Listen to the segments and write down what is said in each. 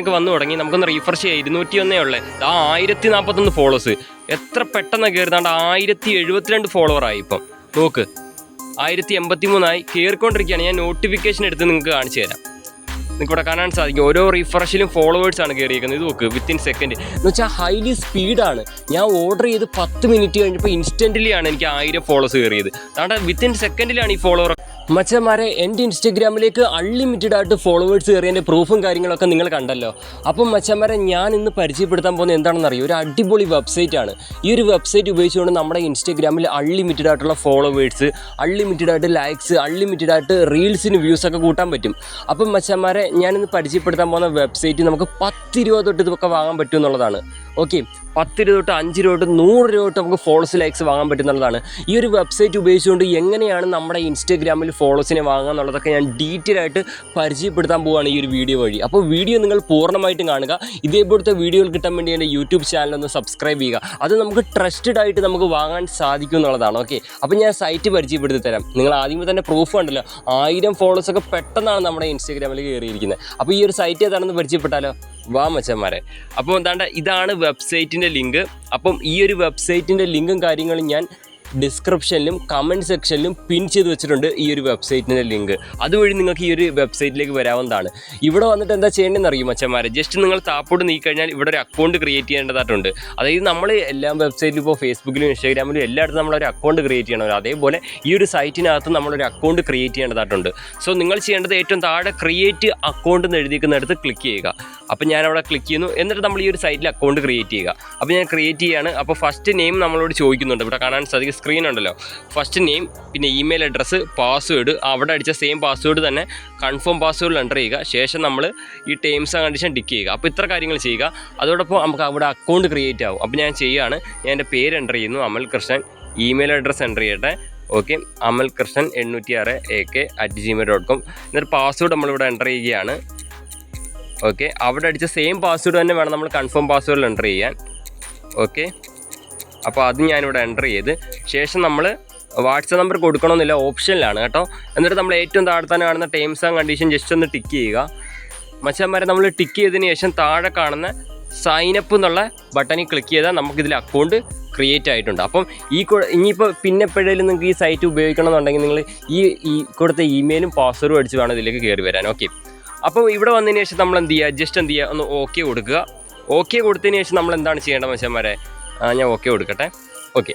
ഒക്കെ വന്നു തുടങ്ങി. നമുക്കൊന്ന് റീഫ്രഷ് ചെയ്യാം. ഇരുന്നൂറ്റി ഒന്നേ ഉള്ളേ. ആ ആയിരത്തി നാൽപ്പത്തൊന്ന് ഫോളോവേഴ്സ് എത്ര പെട്ടെന്ന് കയറുന്നാണ്ട് ആയിരത്തി എഴുപത്തിരണ്ട് ഫോളോവറായി ഇപ്പം. നോക്ക്. ആയിരത്തി എൺപത്തി മൂന്നായി കയറിക്കൊണ്ടിരിക്കുകയാണ് ഞാൻ നോട്ടിഫിക്കേഷൻ എടുത്ത് നിങ്ങൾക്ക് കാണിച്ചു തരാം. നിങ്ങൾക്ക് ഇവിടെ കാണാൻ സാധിക്കും. ഓരോ റിഫ്രഷിലും ഫോളോവേഴ്സ് ആണ് കയറിയിരിക്കുന്നത് ഇത് നോക്ക് വിത്തിൻ സെക്കൻഡ് എന്ന് വെച്ചാൽ ഹൈലി സ്പീഡാണ് ഞാൻ ഓർഡർ ചെയ്ത് പത്ത് മിനിറ്റ് കഴിഞ്ഞപ്പോൾ ഇൻസ്റ്റന്റലി ആണ് എനിക്ക് ആയിരം ഫോളോസ് കയറിയത് അതാണ്ട് വിത്തിൻ സെക്കൻഡിലാണ് ഈ ഫോളോവർ മച്ചന്മാരെ എന്റെ ഇൻസ്റ്റഗ്രാമിലേക്ക് അൺലിമിറ്റഡ് ആയിട്ട് ഫോളോവേഴ്സ് കയറിയതിന്റെ പ്രൂഫും കാര്യങ്ങളൊക്കെ നിങ്ങൾ കണ്ടല്ലോ. അപ്പം മച്ചന്മാരെ ഞാൻ ഇന്ന് പരിചയപ്പെടുത്താൻ പോകുന്നത് എന്താണെന്ന് അറിയോ? ഒരു അടിപൊളി വെബ്സൈറ്റ് ആണ്. ഈ ഒരു വെബ്സൈറ്റ് ഉപയോഗിച്ചുകൊണ്ട് നമ്മുടെ ഇൻസ്റ്റഗ്രാമിൽ അൺലിമിറ്റഡ് ആയിട്ടുള്ള ഫോളോവേഴ്സ് അൺലിമിറ്റഡ് ആയിട്ട് ലൈക്സ് അൺലിമിറ്റഡ് ആയിട്ട് റീൽസിന് വ്യൂസ് ഒക്കെ കൂട്ടാൻ പറ്റും. അപ്പം മച്ചന്മാരെ ഞാൻ ഇന്ന് പരിചയപ്പെടുത്താൻ പോകുന്ന വെബ്സൈറ്റ് നമുക്ക് പത്ത് രൂപ തൊട്ട് ഇതൊക്കെ വാങ്ങാൻ പറ്റും എന്നുള്ളതാണ്. ഓക്കെ പത്ത് രൂപ തൊട്ട് അഞ്ച് രൂപ തൊട്ട് നൂറ് രൂപ തൊട്ട് നമുക്ക് ഫോളോസ് ലൈക്സ് വാങ്ങാൻ പറ്റുന്നുള്ളതാണ് ഈ ഒരു വെബ്സൈറ്റ് ഉപയോഗിച്ചുകൊണ്ട് എങ്ങനെയാണ് നമ്മുടെ ഇൻസ്റ്റഗ്രാമിൽ ഫോളോസിനെ വാങ്ങുക എന്നുള്ളതൊക്കെ ഞാൻ ഡീറ്റെയിൽ ആയിട്ട് പരിചയപ്പെടുത്താൻ പോവുകയാണ് ഈ ഒരു വീഡിയോ വഴി. അപ്പോൾ വീഡിയോ നിങ്ങൾ പൂർണമായിട്ടും കാണുക. ഇതേപോലത്തെ വീഡിയോകൾ കിട്ടാൻ വേണ്ടി എന്റെ യൂട്യൂബ് ചാനൽ ഒന്ന് സബ്സ്ക്രൈബ് ചെയ്യുക. അത് നമുക്ക് ട്രസ്റ്റഡ് ആയിട്ട് നമുക്ക് വാങ്ങാൻ സാധിക്കും എന്നുള്ളതാണ് ഓക്കെ അപ്പോൾ ഞാൻ സൈറ്റ് പരിചയപ്പെടുത്തി തരാം. നിങ്ങൾ ആദ്യമേ തന്നെ പ്രൂഫ് ഉണ്ടല്ലോ ആയിരം ഫോളോസ് ഒക്കെ പെട്ടെന്നാണ് നമ്മുടെ ഇൻസ്റ്റാഗ്രാമിൽ കയറിയിരിക്കുന്നത് അപ്പോൾ ഈ ഒരു സൈറ്റ് ഏതാണെന്ന് പരിചയപ്പെട്ടാലോ? വാ മച്ചന്മാരെ. അപ്പോൾ എന്താണ്ട് ഇതാണ് വെബ്സൈറ്റിന്റെ ലിങ്ക് അപ്പം ഈ ഒരു വെബ്സൈറ്റിന്റെ ലിങ്കും കാര്യങ്ങളും ഞാൻ ഡിസ്ക്രിപ്ഷനിലും കമന്റ് സെക്ഷനിലും പിൻ ചെയ്ത് വെച്ചിട്ടുണ്ട് ഈ ഒരു വെബ്സൈറ്റിന്റെ ലിങ്ക് അതുവഴി നിങ്ങൾക്ക് ഈ ഒരു വെബ്സൈറ്റിലേക്ക് വരാവുന്നതാണ്. ഇവിടെ വന്നിട്ട് എന്താ ചെയ്യേണ്ടതെന്ന് അറിയും അച്ഛന്മാരെ? ജസ്റ്റ് നിങ്ങൾ താപ്പോട്ട് നീക്കിക്കഴിഞ്ഞാൽ ഇവിടെ ഒരു അക്കൗണ്ട് ക്രിയേറ്റ് ചെയ്യേണ്ടതായിട്ടുണ്ട്. അതായത് നമ്മൾ എല്ലാ വെബ്സൈറ്റിലും ഇപ്പോൾ ഫേസ്ബുക്കിലും ഇൻസ്റ്റാഗ്രാമിലും എല്ലായിടത്തും നമ്മളൊരു അക്കൗണ്ട് ക്രിയേറ്റ് ചെയ്യണം അതേപോലെ ഈ ഒരു സൈറ്റിനകത്ത് നമ്മളൊരു അക്കൗണ്ട് ക്രിയേറ്റ് ചെയ്യേണ്ടതായിട്ടുണ്ട്. സോ നിങ്ങൾ ചെയ്യേണ്ടത് ഏറ്റവും താഴെ ക്രിയേറ്റ് അക്കൗണ്ട് എന്ന് എഴുതിക്കുന്നിടത്ത് ക്ലിക്ക് ചെയ്യുക. അപ്പോൾ ഞാൻ അവിടെ ക്ലിക്ക് ചെയ്യുന്നു. എന്നിട്ട് നമ്മൾ ഈ ഒരു സൈറ്റിൽ അക്കൗണ്ട് ക്രിയേറ്റ് ചെയ്യുക. അപ്പോൾ ഞാൻ ക്രിയേറ്റ് ചെയ്യുകയാണ് അപ്പോൾ ഫസ്റ്റ് നെയിം നമ്മളോട് ചോദിക്കുന്നുണ്ട്. ഇവിടെ കാണാൻ സാധിക്കും. സ്ക്രീൻ ഉണ്ടല്ലോ. ഫസ്റ്റ് നെയിം പിന്നെ ഇമെയിൽ അഡ്രസ്സ് പാസ്വേഡ് അവിടെ അടിച്ച സെയിം പാസ്വേഡ് തന്നെ കൺഫേം പാസ്വേഡിൽ എന്റർ ചെയ്യുക. ശേഷം നമ്മൾ ഈ ടേംസ് ആൻഡ് കണ്ടീഷൻ ടിക്ക് ചെയ്യുക. അപ്പോൾ ഇത്ര കാര്യങ്ങൾ ചെയ്യുക. അതോടൊപ്പം നമുക്ക് അവിടെ അക്കൗണ്ട് ക്രിയേറ്റ് ആവും. അപ്പോൾ ഞാൻ ചെയ്യുകയാണ് ഞാൻ എന്റെ പേര് എന്റർ ചെയ്യുന്നു. Amal Krishnan. Email address enter ചെയ്യട്ടെ. ഓക്കെ അമൽ കൃഷ്ണൻ എണ്ണൂറ്റി ആറ് A K at Gmail dot com എന്നിട്ട് പാസ്വേഡ് നമ്മളിവിടെ എന്റർ ചെയ്യുകയാണ്. ഓക്കെ അവിടെ അടിച്ച സെയിം പാസ്വേഡ് തന്നെ വേണം നമ്മൾ കൺഫേം പാസ്വേഡിൽ എന്റർ ചെയ്യാൻ. ഓക്കെ അപ്പോൾ അത് ഞാനിവിടെ എന്റർ ചെയ്ത്. ശേഷം നമ്മൾ വാട്സപ്പ് നമ്പർ കൊടുക്കണമെന്നില്ല ഓപ്ഷനിലാണ് കേട്ടോ. എന്നിട്ട് നമ്മൾ ഏറ്റവും താഴ്ത്താൻ കാണുന്ന ടേംസ് ആൻഡ് കണ്ടീഷൻ ജസ്റ്റ് ഒന്ന് ടിക്ക് ചെയ്യുക. മച്ചന്മാരെ നമ്മൾ ടിക്ക് ചെയ്തതിന് ശേഷം താഴെ കാണുന്ന സൈനപ്പ് എന്നുള്ള ബട്ടണിൽ ക്ലിക്ക് ചെയ്താൽ നമുക്കിതിൽ അക്കൗണ്ട് ക്രിയേറ്റ് ആയിട്ടുണ്ട്. അപ്പം ഈ ഇനിയിപ്പോൾ പിന്നെ എപ്പോഴേലും നിങ്ങൾക്ക് ഈ സൈറ്റ് ഉപയോഗിക്കണം എന്നുണ്ടെങ്കിൽ നിങ്ങൾ ഈ ഈ കൊടുത്ത ഇമെയിലും പാസ്വേഡും അടിച്ച് വേണം ഇതിലേക്ക് കയറി വരാൻ. ഓക്കെ അപ്പോൾ ഇവിടെ വന്നതിന് ശേഷം നമ്മൾ എന്ത് ചെയ്യുക? ജസ്റ്റ് എന്ത് ചെയ്യുക? ഒന്ന് ഓക്കെ കൊടുക്കുക. ഓക്കെ കൊടുത്തതിന് ശേഷം നമ്മൾ എന്താണ് ചെയ്യേണ്ടത് മനുഷ്യന്മാരെ ആ, ഞാൻ ഓക്കെ കൊടുക്കട്ടെ. ഓക്കെ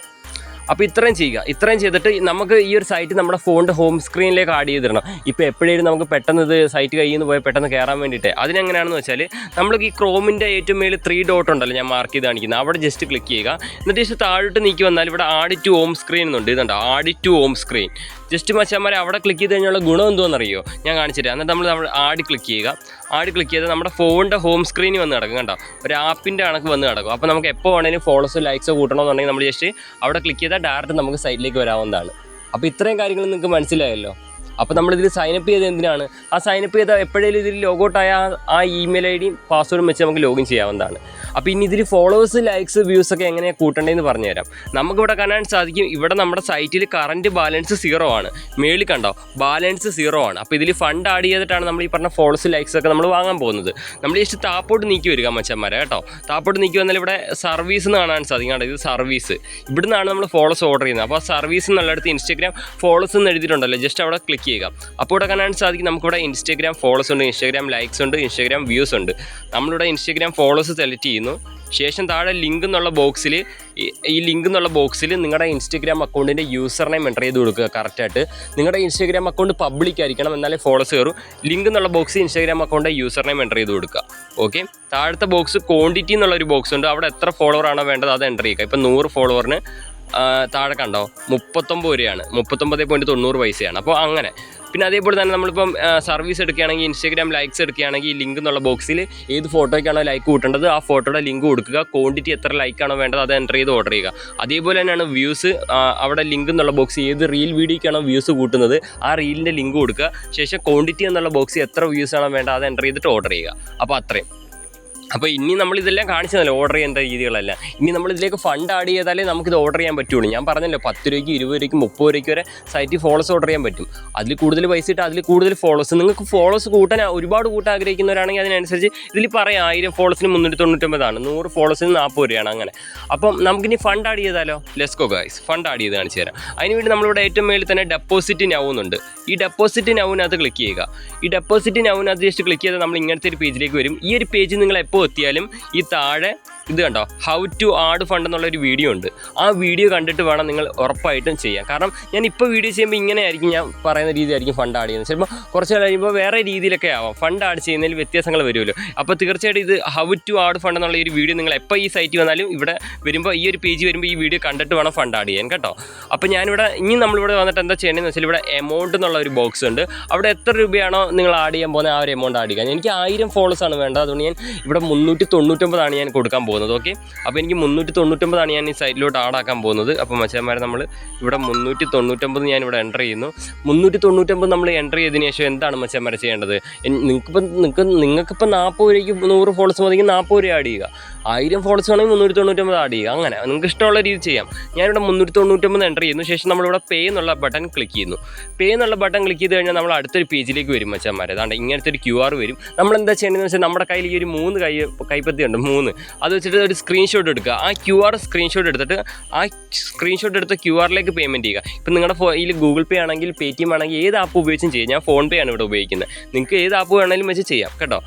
അപ്പോൾ ഇത്രയും ചെയ്യുക. ഇത്രയും ചെയ്തിട്ട് നമുക്ക് ഈ ഒരു സൈറ്റ് നമ്മുടെ ഫോണിന്റെ ഹോം സ്ക്രീനിലേക്ക് ആഡ് ചെയ്തിടണം. ഇപ്പോൾ എപ്പോഴേലും നമുക്ക് പെട്ടെന്ന് ഇത് സൈറ്റ് കയ്യിൽ നിന്ന് പോയി പെട്ടെന്ന് കയറാൻ വേണ്ടിയിട്ട്. അതിനെങ്ങനെയാണെന്ന് വെച്ചാൽ നമ്മൾക്ക് ഈ ക്രോമിന്റെ ഏറ്റവും മേളിൽ ത്രീ ഡോട്ട് ഉണ്ടല്ലോ ഞാൻ മാർക്ക് ചെയ്ത് കാണിക്കുന്നത്. അവിടെ ജസ്റ്റ് ക്ലിക്ക് ചെയ്യുക. എന്നിട്ട് ജസ്റ്റ് താഴോട്ട് നീക്കി വന്നാൽ ഇവിടെ ആഡ് ടു ഹോം സ്ക്രീൻ എന്നുണ്ട്. ഇതുണ്ട്? Add to home screen just മച്ചാന്മാരെ അവിടെ ക്ലിക്ക് ചെയ്ത് കഴിഞ്ഞാൽ ഗുണം എന്തോന്നറിയോ? ഞാൻ കാണിച്ചുതരാം. എന്നിട്ട് നമ്മൾ നമ്മൾ ആഡ് ക്ലിക്ക് ചെയ്യുക. ആഡ് ക്ലിക്ക് ചെയ്താൽ നമ്മുടെ ഫോണിന്റെ ഹോം സ്ക്രീനിൽ വന്ന് കിടക്കും കണ്ടോ? ഒരു ആപ്പിന്റെ കണക്ക് വന്ന് കിടക്കും. അപ്പോൾ നമുക്ക് എപ്പോൾ വേണമെങ്കിലും ഫോളോസോ ലൈക്സോ കൂട്ടണമെന്നുണ്ടെങ്കിൽ നമ്മൾ ജസ്റ്റ് അവിടെ ക്ലിക്ക് ചെയ്താൽ ഡയറക്റ്റ് നമുക്ക് സൈറ്റിലേക്ക് വരാവുന്നതാണ്. അപ്പോൾ ഇത്രയും കാര്യങ്ങൾ നിങ്ങൾക്ക് മനസ്സിലായല്ലോ? അപ്പോൾ നമ്മളിതിൽ സൈനപ്പ് ചെയ്ത് എന്തിനാണ്? ആ സൈനപ്പ് ചെയ്ത എപ്പോഴേലും ഇതിൽ ലോഗൗട്ടായ ആ ഇമെയിൽ ഐ ഡിയും പാസ്വേഡും വെച്ച് നമുക്ക് ലോഗിൻ ചെയ്യാവുന്നതാണ്. അപ്പോൾ ഇനി ഇതിൽ ഫോളോവേഴ്സ് ലൈക്സ് വ്യൂസ് ഒക്കെ എങ്ങനെയാണ് കൂട്ടേണ്ടതെന്ന് പറഞ്ഞുതരാം നമുക്കിവിടെ കാണാൻ സാധിക്കും ഇവിടെ നമ്മുടെ സൈറ്റിൽ കറന്റ് ബാലൻസ് സീറോ ആണ്. മേളിൽ കണ്ടോ? ബാലൻസ് സീറോ ആണ്. അപ്പോൾ ഇതിൽ ഫണ്ട് ആഡ് ചെയ്തിട്ടാണ് നമ്മൾ ഈ പറഞ്ഞ ഫോളോസ് ലൈക്സ് ഒക്കെ നമ്മൾ വാങ്ങാൻ പോകുന്നത്. നമ്മൾ ജസ്റ്റ് താപ്പോട്ട് നീക്കി വരിക മച്ചന്മാരെ കേട്ടോ. താപ്പോട്ട് നീക്കി വന്നാൽ ഇവിടെ സർവീസ് എന്ന് കാണാൻ സാധിക്കും. ഇത് സർവീസ് ഇവിടുന്നാണ് നമ്മൾ ഫോളോസ് ഓർഡർ ചെയ്യുന്നത്. അപ്പോൾ സർവീസ് എന്നുള്ളിടത്ത് ഇൻസ്റ്റാഗ്രാം ഫോളോസ് എന്ന് എഴുതിയിട്ടുണ്ടല്ലോ. ജസ്റ്റ് അവിടെ ക്ലിക്ക് ചെയ്യുക. അപ്പോൾ ഇവിടെ കാണാൻ സാധിക്കും നമുക്കിവിടെ ഇൻസ്റ്റാഗ്രാം ഫോളോസ് ഉണ്ട് ഇൻസ്റ്റാഗ്രാം ലൈക്സ് ഉണ്ട് ഇൻസ്റ്റാഗ്രാം വ്യൂസ് ഉണ്ട്. നമ്മളിവിടെ ഇൻസ്റ്റാഗ്രാം ഫോളോസ് സെലക്ട് ചെയ്യുന്നു. ശേഷം താഴെ ലിങ്ക് എന്നുള്ള ബോക്സിൽ ഈ ലിങ്ക് എന്നുള്ള ബോക്സിൽ നിങ്ങളുടെ ഇൻസ്റ്റാഗ്രാം അക്കൗണ്ടിന്റെ യൂസർ നെയിം എന്റർ ചെയ്ത് കൊടുക്കുക കറക്റ്റായിട്ട് നിങ്ങളുടെ ഇൻസ്റ്റാഗ്രാം അക്കൗണ്ട് പബ്ലിക് ആയിരിക്കണം എന്നാലേ ഫോളോസ് കയറും. ലിങ്ക് എന്നുള്ള ബോക്സ് ഇൻസ്റ്റാഗ്രാം അക്കൗണ്ടിന്റെ യൂസർ നെയിം എന്റർ ചെയ്ത് കൊടുക്കുക. ഓക്കെ താഴത്തെ ബോക്സ് ക്വാണ്ടിറ്റി എന്നുള്ള ഒരു ബോക്സ് ഉണ്ട്. അവിടെ എത്ര ഫോളോവർ ആണോ വേണ്ടത് അത് എന്റർ ചെയ്യുക. ഇപ്പം നൂറ് ഫോളോവറിന് താഴെ കണ്ടോ? മുപ്പത്തൊമ്പത് രൂപയാണ്. മുപ്പത്തൊമ്പത് പോയിന്റ് തൊണ്ണൂറ് പൈസയാണ്. അപ്പോൾ അങ്ങനെ. പിന്നെ അതേപോലെ തന്നെ നമ്മളിപ്പം സർവീസ് എടുക്കുകയാണെങ്കിൽ ഇൻസ്റ്റാഗ്രാം ലൈക്സ് എടുക്കുകയാണെങ്കിൽ ഈ ലിങ്ക് എന്നുള്ള ബോക്സിൽ ഏത് ഫോട്ടോയ്ക്കാണോ ലൈക്ക് കൂട്ടേണ്ടത് ആ ഫോട്ടോയുടെ ലിങ്ക് കൊടുക്കുക. ക്വാണ്ടിറ്റി എത്ര ലൈക്കാണോ വേണ്ടത് അത് എന്റർ ചെയ്ത് ഓർഡർ ചെയ്യുക. അതേപോലെ തന്നെയാണ് വ്യൂസ് അവിടെ ലിങ്ക് എന്നുള്ള ബോക്സ് ഏത് റീൽ വീഡിയോയ്ക്കാണോ വ്യൂസ് കൂട്ടുന്നത് ആ റീലിന്റെ ലിങ്ക് കൊടുക്കുക. ശേഷം ക്വാണ്ടിറ്റി എന്നുള്ള ബോക്സ് എത്ര വ്യൂസ് ആണോ വേണ്ടത് അത് എന്റർ ചെയ്തിട്ട് ഓർഡർ ചെയ്യുക. അപ്പോൾ അത്രയും. അപ്പോൾ ഇനി നമ്മൾ ഇതെല്ലാം കാണിച്ചതല്ലോ ഓർഡർ ചെയ്യേണ്ട രീതികളല്ല? ഇനി നമ്മൾ ഇതിലേക്ക് ഫണ്ട് ആഡ് ചെയ്താലേ നമുക്കിത് ഓർഡർ ചെയ്യാൻ പറ്റുള്ളൂ. ഞാൻ പറഞ്ഞല്ലോ പത്ത് രൂപയ്ക്ക് ഇരുപത് രൂപയ്ക്ക് മുപ്പത് രൂപയ്ക്ക് വരെ സൈറ്റിൽ ഫോളോസ് ഓർഡർ ചെയ്യാൻ പറ്റും. അതിൽ കൂടുതൽ പൈസ ഇട്ട് അതിൽ കൂടുതൽ ഫോളോസ് നിങ്ങൾക്ക് ഫോളോസ് കൂട്ടാൻ ഒരുപാട് കൂട്ടാൻ ആഗ്രഹിക്കുന്നവരാണെങ്കിൽ അതിനനുസരിച്ച് ഇതിൽ പറയാം ആയിരം ഫോളോസിന് മുന്നൂറ്റി തൊണ്ണൂറ്റൊമ്പതാണ് നൂറ് ഫോളോസിന് നാൽപ്പത് രൂപയാണ് അങ്ങനെ. അപ്പം നമുക്കിനി ഫണ്ട് ആഡ് ചെയ്താലോ? Let's go guys fund add ചെയ്ത് കാണിച്ചു തരാം. അതിനുവേണ്ടി നമ്മളിവിടെ ഏറ്റവും മേളിൽ തന്നെ ഡെപ്പോസിറ്റ് നൗന്നുണ്ട് ഈ ഡെപ്പോസിറ്റ് നൗവിനകത്ത് ക്ലിക്ക് ചെയ്യുക. ഈ ഡെപ്പോസിറ്റ് നൗവിനകത്ത് ജസ്റ്റ് ക്ലിക്ക് ചെയ്താൽ നമ്മൾ ഇങ്ങനത്തെ ഒരു പേജിലേക്ക് വരും. ഈ ഒരു പേജ് നിങ്ങൾ എപ്പോൾ എത്തിയാലും ഈ താഴെ ഇത് കണ്ടോ? ഹൗ ടു ആഡ് ഫണ്ട് എന്നുള്ള ഒരു വീഡിയോ ഉണ്ട്. ആ വീഡിയോ കണ്ടിട്ട് വേണം നിങ്ങൾ ഉറപ്പായിട്ടും ചെയ്യാൻ. കാരണം ഞാൻ ഇപ്പോൾ വീഡിയോ ചെയ്യുമ്പോൾ ഇങ്ങനെ ആയിരിക്കും ഞാൻ പറയുന്ന രീതിയായിരിക്കും ഫണ്ട് ആഡ് ചെയ്യുന്നത്. ചിലപ്പോൾ കുറച്ച് നാൾ കഴിയുമ്പോൾ വേറെ രീതിയിലൊക്കെ ആവാം. ഫണ്ട് ആഡ് ചെയ്യുന്നതിൽ വ്യത്യാസങ്ങൾ വരുമല്ലോ. അപ്പോൾ തീർച്ചയായിട്ടും ഇത് ഹൗ ടു ആഡ് ഫണ്ട് എന്നുള്ള ഒരു വീഡിയോ നിങ്ങൾ എപ്പോൾ ഈ സൈറ്റിൽ വന്നാലും ഇവിടെ വരുമ്പോൾ ഈ ഒരു പേജ് വരുമ്പോൾ ഈ വീഡിയോ കണ്ടിട്ട് വേണം ഫണ്ട് ആഡ് ചെയ്യാൻ കേട്ടോ. അപ്പോൾ ഞാനിവിടെ ഇനി നമ്മളിവിടെ വന്നിട്ട് എന്താ ചെയ്യേണ്ടതെന്ന് വെച്ചാൽ ഇവിടെ എമൗണ്ട് എന്നുള്ള ഒരു ബോക്സ് ഉണ്ട്. അവിടെ എത്ര രൂപയാണോ നിങ്ങൾ ആഡ് ചെയ്യാൻ പോകുന്നത് ആ ഒരു എമൗണ്ട് ആഡ് ചെയ്യാൻ. എനിക്ക് ആയിരം ഫോളോസ് ആണ് വേണ്ടത്. അതുകൊണ്ട് ഞാൻ ഇവിടെ മുന്നൂറ്റി തൊണ്ണൂറ്റൊമ്പതാണ് ഞാൻ കൊടുക്കാൻ പോകുന്നത്. ഓക്കെ അപ്പോൾ എനിക്ക് മുന്നൂറ്റി തൊണ്ണൂറ്റൊമ്പതാണ് ഞാൻ ഈ സൈറ്റിലോട്ട് ആഡാക്കാൻ പോകുന്നത്. അപ്പോൾ മച്ചാന്മാരെ നമ്മൾ ഇവിടെ മുന്നൂറ്റി തൊണ്ണൂറ്റൊമ്പത് ഞാൻ ഇവിടെ എന്റർ ചെയ്യുന്നു. മുന്നൂറ്റി തൊണ്ണൂറ്റൊമ്പത് നമ്മൾ എന്റർ ചെയ്തതിന് ശേഷം എന്താണ് മച്ചാന്മാരെ ചെയ്യേണ്ടത്? നിങ്ങൾക്കിപ്പോൾ നിങ്ങൾക്ക് നിങ്ങൾക്കിപ്പോൾ നാൽപ്പത് രൂപയ്ക്ക് നൂറ് ഫോൾസ് മതിയെങ്കിൽ നാൽപ്പത് രൂപ ആഡ് ചെയ്യുക. ആയിരം ഫോൾസ് വേണമെങ്കിൽ മുന്നൂറ്റി തൊണ്ണൂറ്റൊമ്പത് ആഡ് ചെയ്യുക. അങ്ങനെ. നിങ്ങൾക്ക് ഇഷ്ടമുള്ള രീതി ചെയ്യാം. ഞാനിവിടെ മുന്നൂറ്റി തൊണ്ണൂറ്റൊമ്പത് എന്റർ ചെയ്യുന്നു. ശേഷം നമ്മളിവിടെ പേ എന്നുള്ള ബട്ടൺ ക്ലിക്ക് ചെയ്യുന്നു. പേ എന്നുള്ള ബട്ടൺ ക്ലിക്ക് ചെയ്ത് കഴിഞ്ഞാൽ നമ്മൾ അടുത്തൊരു പേജിലേക്ക് വരും മച്ചാന്മാരെ അതാണ്ട് ഇങ്ങനത്തെ ഒരു ക്യു ആർ വരും. നമ്മൾ എന്താ വെച്ചാൽ നമ്മുടെ കയ്യിൽ ഈ ഒരു മൂന്ന് കൈ കൈപ്പത്തി ഉണ്ട്. മൂന്ന്. അത് വെച്ചിട്ട് ഒരു സ്ക്രീൻഷോട്ട് എടുക്കുക. ആ ക്യു ആർ സ്ക്രീൻഷോട്ട് എടുത്തിട്ട് ആ സ്ക്രീൻഷോട്ട് എടുത്ത ക്യു ആറിലേക്ക് പേയ്മെന്റ് ചെയ്യുക. ഇപ്പം നിങ്ങളുടെ ഫോയിൽ ഗൂഗിൾ പേ ആണെങ്കിൽ പേ ടി എം ആണെങ്കിൽ ഏത് ആപ്പ് ഉപയോഗിച്ചും ചെയ്യാം. ഞാൻ ഫോൺ പേ ആണ് ഇവിടെ ഉപയോഗിക്കുന്നത്. നിങ്ങൾക്ക് ഏത് ആപ്പ് വേണമെങ്കിലും വെച്ച് ചെയ്യാം കേട്ടോ.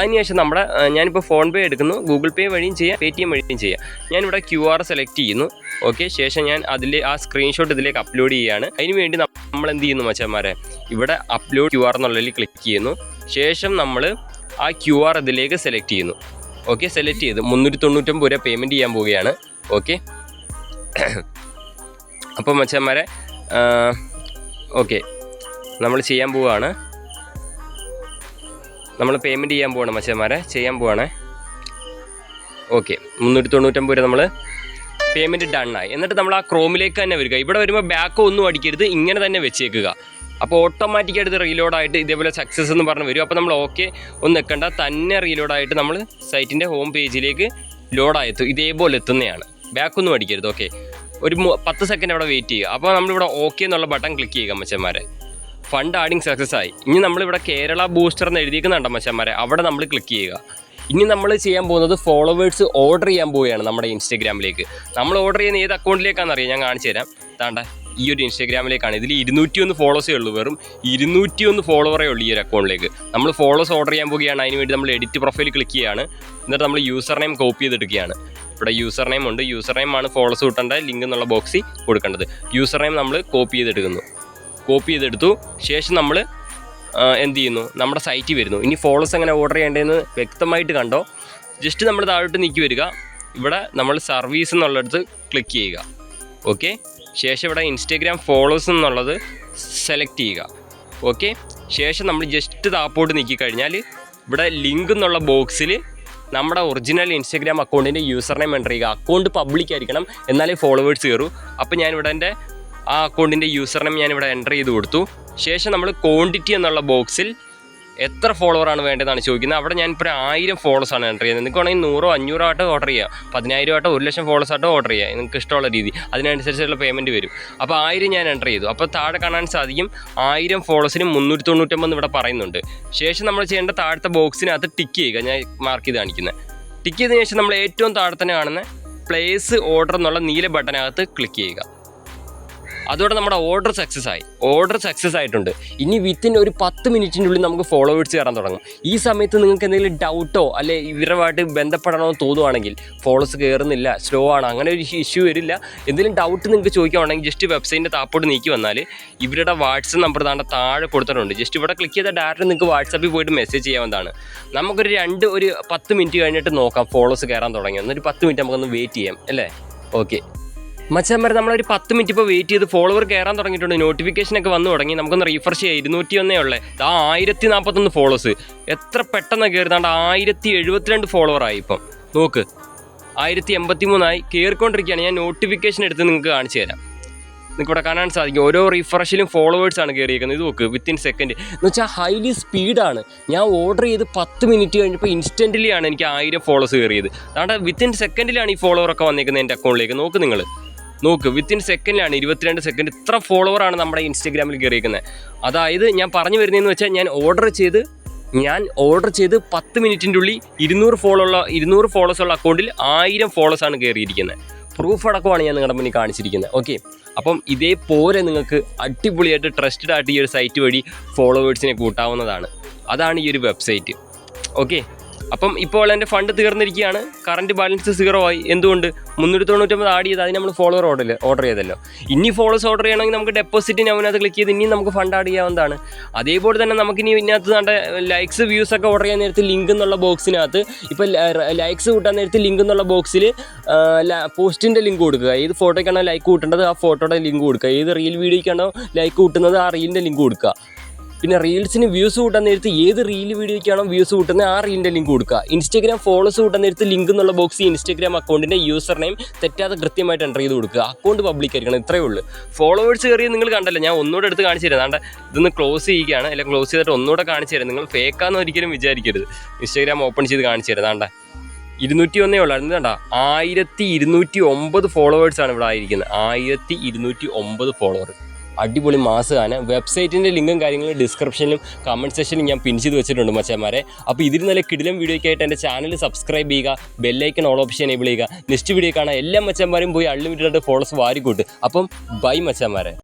അതിനുശേഷം നമ്മുടെ ഞാനിപ്പോൾ ഫോൺ പേ എടുക്കുന്നു. ഗൂഗിൾ പേ വഴിയും ചെയ്യാം പേ ടി എം വഴിയും ചെയ്യാം. ഞാനിവിടെ ക്യു ആർ സെലക്ട് ചെയ്യുന്നു. ഓക്കെ ശേഷം ഞാൻ അതിൽ ആ സ്ക്രീൻഷോട്ട് ഇതിലേക്ക് അപ്ലോഡ് ചെയ്യുകയാണ്. അതിന് വേണ്ടി നമ്മൾ എന്ത് ചെയ്യുന്നു മച്ചന്മാരെ? ഇവിടെ അപ്ലോഡ് ക്യു ആർ എന്നുള്ളതിൽ ക്ലിക്ക് ചെയ്യുന്നു. ശേഷം നമ്മൾ ആ ക്യു ആർ ഇതിലേക്ക് സെലക്ട് ചെയ്യുന്നു. ഓക്കെ സെലക്ട് ചെയ്ത് മുന്നൂറ്റി തൊണ്ണൂറ്റൊമ്പത് രൂപ പേയ്മെന്റ് ചെയ്യാൻ പോവുകയാണ്. ഓക്കെ അപ്പോൾ മച്ചന്മാരെ ഓക്കെ നമ്മൾ ചെയ്യാൻ പോവുകയാണ്. നമ്മൾ പേയ്മെന്റ് ചെയ്യാൻ പോവാണ് മച്ചന്മാരെ ചെയ്യാൻ പോവാണ്. ഓക്കെ മുന്നൂറ്റി തൊണ്ണൂറ്റൊമ്പത് രൂപ നമ്മൾ പേയ്മെന്റ് ഡണ്ണായി എന്നിട്ട് നമ്മൾ ആ ക്രോമിലേക്ക് തന്നെ വരിക. ഇവിടെ വരുമ്പോൾ ബാക്ക് ഒന്നും അടിക്കരുത് ഇങ്ങനെ തന്നെ വെച്ചേക്കുക. അപ്പോൾ ഓട്ടോമാറ്റിക്കായിട്ട് റീലോഡ് ആയിട്ട് ഇതേപോലെ സക്സസ് എന്ന് പറഞ്ഞ് വരും. അപ്പോൾ നമ്മൾ ഓക്കെ ഒന്ന് നിൽക്കണ്ട. തന്നെ റീലോഡ് ആയിട്ട് നമ്മൾ സൈറ്റിന്റെ ഹോം പേജിലേക്ക് ലോഡായെത്തും ഇതേപോലെ എത്തുന്നതാണ്. ബാക്ക് ഒന്നും അടിക്കരുത് ഓക്കെ ഒരു പത്ത് സെക്കൻഡ് അവിടെ വെയിറ്റ് ചെയ്യുക. അപ്പോൾ നമ്മളിവിടെ ഓക്കെ എന്നുള്ള ബട്ടൺ ക്ലിക്ക് ചെയ്യുക മച്ചന്മാരെ ഫണ്ട് ആഡിങ് സക്സസ് ആയി. ഇനി നമ്മളിവിടെ കേരള ബൂസ്റ്റർ എന്ന് എഴുതിയിരിക്കുന്നുണ്ടോ മച്ചന്മാരെ അവിടെ നമ്മൾ ക്ലിക്ക് ചെയ്യുക. ഇനി നമ്മൾ ചെയ്യാൻ പോകുന്നത് ഫോളോവേഴ്സ് ഓർഡർ ചെയ്യാൻ പോവുകയാണ് നമ്മുടെ ഇൻസ്റ്റഗ്രാമിലേക്ക് നമ്മൾ ഓർഡർ ചെയ്യുന്ന ഏത് അക്കൗണ്ടിലേക്കാണെന്ന് അറിയാം. ഞാൻ കാണിച്ചു തരാം. താണ്ട. ഈ ഒരു ഇൻസ്റ്റാഗ്രാമിലേക്കാണ്. ഇതിൽ ഇരുന്നൂറ്റി ഒന്ന് ഫോളോസേ ഉള്ളൂ. വെറും ഇരുന്നൂറ്റി ഒന്ന് ഫോളോവറേ ഉള്ളൂ ഈ ഒരു അക്കൗണ്ടിലേക്ക് നമ്മൾ ഫോളോസ് ഓർഡർ ചെയ്യാൻ പോവുകയാണ്. അതിന് വേണ്ടി നമ്മൾ എഡിറ്റ് പ്രൊഫൈൽ ക്ലിക്ക് ചെയ്യുകയാണ് എന്നിട്ട് നമ്മൾ യൂസർ നെയിം കോപ്പി ചെയ്തെടുക്കുകയാണ് ഇവിടെ യൂസർ നെയിം ഉണ്ട്. യൂസർ നെയിം ആണ് ഫോളോസ് കിട്ടേണ്ട ലിങ്ക് എന്നുള്ള ബോക്സിൽ കൊടുക്കേണ്ടത്. യൂസർ നെയിം നമ്മൾ കോപ്പി ചെയ്തെടുക്കുന്നു കോപ്പി ചെയ്തെടുത്തു. ശേഷം നമ്മൾ എന്ത് ചെയ്യുന്നു? നമ്മുടെ സൈറ്റിൽ വരുന്നു. ഇനി ഫോളോസ് എങ്ങനെ ഓർഡർ ചെയ്യേണ്ടതെന്ന് വ്യക്തമായിട്ട് കണ്ടോ? ജസ്റ്റ് നമ്മൾ താഴോട്ട് നീക്കി വരിക. ഇവിടെ നമ്മൾ സർവീസ് എന്നുള്ളിടത്ത് ക്ലിക്ക് ചെയ്യുക. ഓക്കെ ശേഷം ഇവിടെ ഇൻസ്റ്റഗ്രാം ഫോളോസ് എന്നുള്ളത് സെലക്ട് ചെയ്യുക. ഓക്കെ ശേഷം നമ്മൾ ജസ്റ്റ് താപ്പോട്ട് നീക്കി കഴിഞ്ഞാൽ ഇവിടെ ലിങ്ക് എന്നുള്ള ബോക്സിൽ നമ്മുടെ ഒറിജിനൽ ഇൻസ്റ്റഗ്രാം അക്കൗണ്ടിന്റെ യൂസർ നെയിം എന്റർ ചെയ്യുക. അക്കൗണ്ട് പബ്ലിക് ആയിരിക്കണം. എന്നാലേ ഫോളോവേഴ്സ് കയറൂ അപ്പോൾ ഞാനിവിടെ എന്റെ ആ അക്കൗണ്ടിന്റെ യൂസർ നെയിം ഞാനിവിടെ എന്റർ ചെയ്ത് കൊടുത്തു. ശേഷം നമ്മൾ ക്വാണ്ടിറ്റി എന്നുള്ള ബോക്സിൽ എത്ര ഫോളോവർ ആണ് വേണ്ടതെന്നാണ് ചോദിക്കുന്നത്. അവിടെ ഞാൻ ഇപ്പോൾ ആയിരം ഫോളോസ് ആണ് എന്റർ ചെയ്യുന്നത്. നിങ്ങൾക്ക് വേണമെങ്കിൽ നൂറോ അഞ്ഞൂറോ ആട്ടോ ഓർഡർ ചെയ്യാം. പതിനായിരം ആട്ടോ ഒരു ലക്ഷം ഫോളോസ് ആട്ടോ ഓർഡർ ചെയ്യാം. നിങ്ങൾക്ക് ഇഷ്ടമുള്ള രീതി. അതിനനുസരിച്ചുള്ള പേയ്മെന്റ് വരും. അപ്പോൾ ആയിരം ഞാൻ എന്റർ ചെയ്തു. അപ്പോൾ താഴെ കാണാൻ സാധിക്കും ആയിരം ഫോളോസിന് മുന്നൂറ്റി തൊണ്ണൂറ്റൊമ്പത് ഇവിടെ പറയുന്നുണ്ട്. ശേഷം നമ്മൾ ചെയ്യേണ്ട താഴത്തെ ബോക്സിനകത്ത് ടിക്ക് ചെയ്യുക. ഞാൻ മാർക്ക് ചെയ്ത് കാണിക്കുന്നത്. ടിക്ക് ചെയ്തതിനു ശേഷം നമ്മൾ ഏറ്റവും താഴെ തന്നെ കാണുന്ന പ്ലേസ് ഓർഡർ എന്നുള്ള നീല ബട്ടനകത്ത് ക്ലിക്ക് ചെയ്യുക. അതോടെ നമ്മുടെ ഓർഡർ സക്സസ് ആയി. ഓർഡർ സക്സസ് ആയിട്ടുണ്ട്. ഇനി വിത്തിൻ ഒരു പത്ത് മിനിറ്റിന്റെ ഉള്ളിൽ നമുക്ക് ഫോളോവേഴ്സ് കയറാൻ തുടങ്ങും. ഈ സമയത്ത് നിങ്ങൾക്ക് എന്തെങ്കിലും ഡൗട്ടോ അല്ലെ ഇവരുമായിട്ട് ബന്ധപ്പെടണമെന്ന് തോന്നുവാണെങ്കിൽ ഫോളോസ് കയറുന്നില്ല സ്ലോ ആണ് അങ്ങനെ ഒരു ഇഷ്യൂ വരില്ല. എന്തെങ്കിലും ഡൗട്ട് നിങ്ങൾക്ക് ചോദിക്കുകയാണെങ്കിൽ ജസ്റ്റ് വെബ്സൈറ്റിന്റെ താപ്പോട്ട് നീക്കി വന്നാൽ ഇവരുടെ വാട്സപ്പ് നമ്പർ താണ്ട താഴെ കൊടുത്തിട്ടുണ്ട്. ജസ്റ്റ് ഇവിടെ ക്ലിക്ക് ചെയ്താൽ ഡയറക്റ്റ് നിങ്ങൾക്ക് വാട്സപ്പിൽ പോയിട്ട് മെസ്സേജ് ചെയ്യാവുന്നതാണ്. നമുക്കൊരു രണ്ട് ഒരു പത്ത് മിനിറ്റ് കഴിഞ്ഞിട്ട് നോക്കാം ഫോളോസ് കയറാൻ തുടങ്ങി എന്നൊരു പത്ത് മിനിറ്റ് നമുക്കൊന്ന് വെയിറ്റ് ചെയ്യാം അല്ലേ? ഓക്കെ മച്ചാന്മാരെ നമ്മളൊരു പത്ത് മിനിറ്റ് ഇപ്പോൾ വെയിറ്റ് ചെയ്ത് ഫോളോവർ കയറാൻ തുടങ്ങിയിട്ടുണ്ട്. നോട്ടിഫിക്കേഷൻ ഒക്കെ വന്നു തുടങ്ങി. നമുക്കൊന്ന് റീഫ്രഷ് ചെയ്യാം. ഇരുന്നൂറ്റി ഒന്നേ ഉള്ളേ. ആ ആയിരത്തി നാൽപ്പത്തൊന്ന് ഫോളോസ് എത്ര പെട്ടെന്ന് കയറുന്നാണ്ട് ആയിരത്തി എഴുപത്തിരണ്ട് ഫോളോവറായി ഇപ്പം. നോക്ക്. ആയിരത്തി എൺപത്തി മൂന്നായി കയറിക്കൊണ്ടിരിക്കുകയാണ് ഞാൻ നോട്ടിഫിക്കേഷൻ എടുത്ത് നിങ്ങൾക്ക് കാണിച്ചു തരാം. നിങ്ങൾക്ക് ഇവിടെ കാണാൻ സാധിക്കും. ഓരോ റിഫ്രഷിലും ഫോളോവേഴ്സ് ആണ് കയറിയിരിക്കുന്നത് ഇത് നോക്ക് വിത്തിൻ സെക്കൻഡ് എന്ന് വെച്ചാൽ ഹൈലി സ്പീഡാണ് ഞാൻ ഓർഡർ ചെയ്ത് പത്ത് മിനിറ്റ് കഴിഞ്ഞപ്പോൾ ഇൻസ്റ്റന്റലി ആണ് എനിക്ക് ആയിരം ഫോളോസ് കയറിയത് അതുകൊണ്ട് വിത്തിൻ സെക്കൻഡിലാണ് ഈ ഫോളോവർ ഒക്കെ വന്നേക്കുന്നത് എന്റെ അക്കൗണ്ടിലേക്ക് നോക്ക് നിങ്ങൾ നോക്ക് വിത്തിൻ സെക്കൻഡിലാണ് ഇരുപത്തിരണ്ട് സെക്കൻഡ് ഇത്ര ഫോളോവറാണ് നമ്മുടെ ഇൻസ്റ്റഗ്രാമിൽ കയറിയിരിക്കുന്നത്. അതായത് ഞാൻ പറഞ്ഞു വരുന്നതെന്ന് വെച്ചാൽ ഞാൻ ഓർഡർ ചെയ്ത് ഞാൻ ഓർഡർ ചെയ്ത് പത്ത് മിനിറ്റിന്റെ ഉള്ളിൽ ഇരുന്നൂറ് ഫോളോ ഉള്ള ഇരുന്നൂറ് ഫോളോസ് ഉള്ള അക്കൗണ്ടിൽ ആയിരം ഫോളോസ് ആണ് കയറിയിരിക്കുന്നത്. പ്രൂഫ് അടക്കമാണ് ഞാൻ നിങ്ങളുടെ മുന്നിൽ കാണിച്ചിരിക്കുന്നത്. ഓക്കെ അപ്പം ഇതേപോലെ നിങ്ങൾക്ക് അടിപൊളിയായിട്ട് ട്രസ്റ്റഡ് ആയിട്ട് ഈ ഒരു സൈറ്റ് വഴി ഫോളോവേഴ്സിനെ കൂട്ടാവുന്നതാണ്. അതാണ് ഈ ഒരു വെബ്സൈറ്റ് ഓക്കെ അപ്പം ഇപ്പോൾ എന്റെ ഫണ്ട് തീർന്നിരിക്കുകയാണ്. കറണ്ട് ബാലൻസ് സീറോ ആയി. എന്തുകൊണ്ട്? മുന്നൂറ്റി തൊണ്ണൂറ്റൊമ്പത് ആഡ് ചെയ്ത് അതിന് നമ്മൾ ഫോളോവർ ഓർഡർ ഓർഡർ ചെയ്തല്ലോ. ഇനി ഫോളോസ് ഓർഡർ ചെയ്യണമെങ്കിൽ നമുക്ക് ഡെപ്പോസിറ്റ് അവനകത്ത് ക്ലിക്ക് ചെയ്ത് ഇനിയും നമുക്ക് ഫണ്ട് ആഡ് ചെയ്യാവുന്നതാണ്. അതേപോലെ തന്നെ നമുക്ക് ഇനി ഇതിനകത്ത് നമ്മുടെ ലൈക്സ് വ്യൂസ് ഒക്കെ ഓർഡർ ചെയ്യാൻ നേരത്ത് ലിങ്ക് എന്നുള്ള ബോക്സിനകത്ത് ഇപ്പോൾ ലൈക്സ് കൂട്ടാൻ നേരത്ത് ലിങ്ക് എന്നുള്ള ബോക്സിൽ പോസ്റ്റിന്റെ ലിങ്ക് കൊടുക്കുക. ഏത് ഫോട്ടോയ്ക്കാണോ ലൈക്ക് കൂട്ടേണ്ടത് ആ ഫോട്ടോയുടെ ലിങ്ക് കൊടുക്കുക. ഏത് റീൽ വീഡിയോയ്ക്കാണോ ലൈക്ക് കൂട്ടുന്നത് ആ റീലിന്റെ ലിങ്ക് കൊടുക്കുക. പിന്നെ റീൽസിന് വ്യൂസ് കൂട്ടാൻ നേരത്ത് ഏത് റീൽ വീഡിയോയ്ക്കാണോ വ്യൂസ് കൂട്ടുന്നത് ആ റീലിന്റെ ലിങ്ക് കൊടുക്കുക. ഇൻസ്റ്റാഗ്രാം ഫോളോസ് കൂട്ടാൻ നേരത്ത് ലിങ്ക് എന്നുള്ള ബോക്സ് ഇൻസ്റ്റാഗ്രാം അക്കൗണ്ടിന്റെ യൂസർ നെയിം തെറ്റാതെ കൃത്യമായിട്ട് എന്റർ ചെയ്ത് കൊടുക്കുക. അക്കൗണ്ട് പബ്ലിക് ആയിരിക്കണം ഇത്രയേ ഉള്ളൂ. ഫോളോവേഴ്സ് കയറിയത് നിങ്ങൾ കണ്ടല്ലോ ഞാൻ ഒന്നുകൂടെ എടുത്ത് കാണിച്ചു തരാം. അതാണ്ട് ഇതൊന്ന് ക്ലോസ് ചെയ്യുകയാണ് അല്ലെങ്കിൽ ക്ലോസ് ചെയ്തിട്ട് ഒന്നുകൂടെ കാണിച്ചു തരാം. നിങ്ങൾ ഫേക്കാന്ന് ഒരിക്കലും വിചാരിക്കരുത്. ഇൻസ്റ്റാഗ്രാം ഓപ്പൺ ചെയ്ത് കാണിച്ചു തരാം. അതാണ്ട ഇരുന്നൂറ്റി ഒന്നേ ഉള്ളായിരുന്നു കണ്ട ആയിരത്തി ഇരുന്നൂറ്റി ഒമ്പത് ഫോളോവേഴ്സാണ് ഇവിടെ ആയിരിക്കുന്നത്. ആയിരത്തി ഇരുന്നൂറ്റി ഒമ്പത് ഫോളോവർ അടിപൊളി മാസ് മാസമാണ് വെബ്സൈറ്റിന്റെ ലിങ്കും കാര്യങ്ങളും ഡിസ്ക്രിപ്ഷനിലും കമന്റ് സെക്ഷനിലും ഞാൻ പിൻ ചെയ്ത് വെച്ചിട്ടുണ്ട് മച്ചന്മാരെ. അപ്പോൾ ഇതിന് നല്ല കിടിലം വീഡിയോയ്ക്കായിട്ട് എന്റെ ചാനൽ സബ്സ്ക്രൈബ് ചെയ്യുക bell icon all option enable ചെയ്യുക. നെക്സ്റ്റ് വീഡിയോ കാണാൻ എല്ലാ മച്ചന്മാരും പോയി അൺലിമിറ്റഡ് ഫോളോസ് വാരിക്കൂട്ട്. അപ്പം ബൈ മച്ചന്മാരെ.